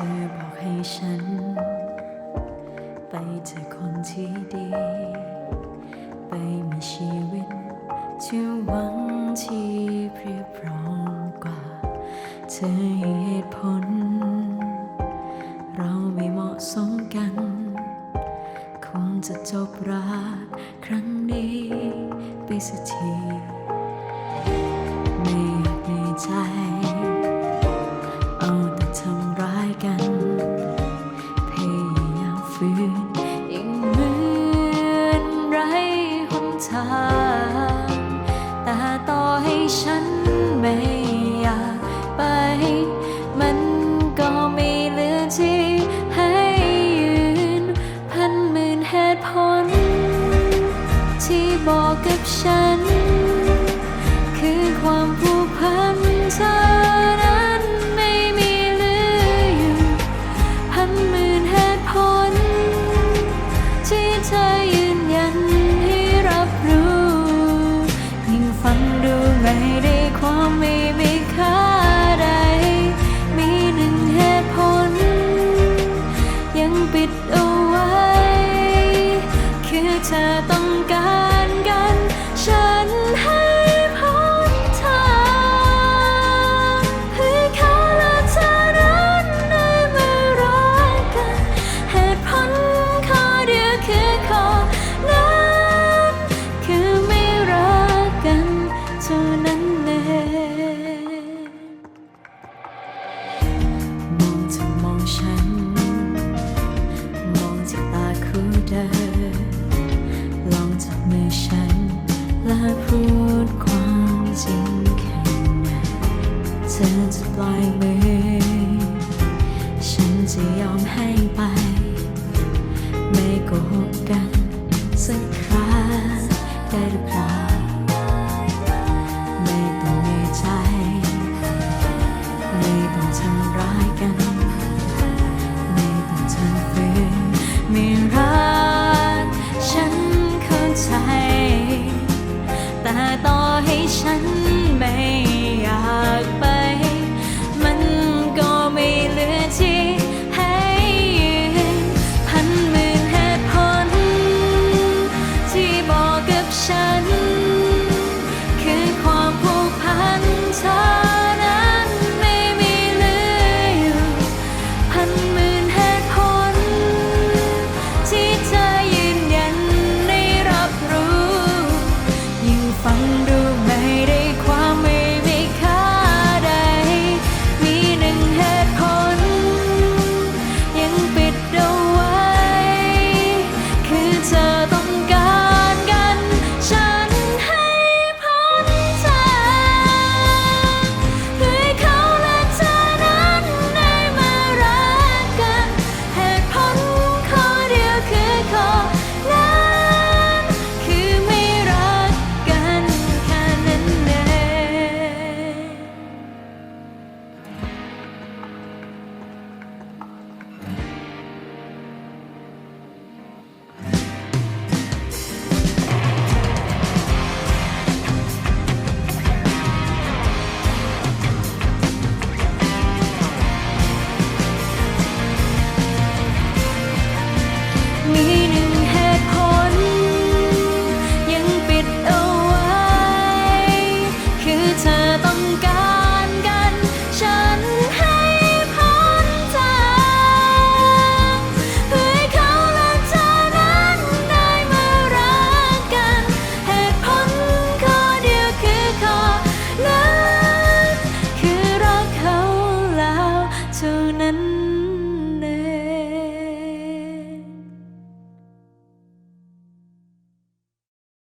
ธอบอกให้ฉัน ไปเจอคนที่ดี ไปมีชีวิตที่หวังที่เรียบร้อยกว่า เธอให้เหตุผล เราไม่เหมาะสมกัน คงจะจบรักครั้งนี้ไปสักที ไม่อยากในใจ ผูกพันเธอนั้นไม่มีเหลืออยู่พันหมื่นเหตุผล ที่เธอยืนยันให้รับรู้ ยิ่งฟังดูไม่ได้ความไม่มีค่าใด มีหนึ่งเหตุผล ยังปิดเอาไว้ คือเธอต้อง พูดความจริงแค่ไหนเธอจะปล่อยมือ ฉันจะยอมให้ไป ไม่โกหกกันสักครั้งได้หรือเป you.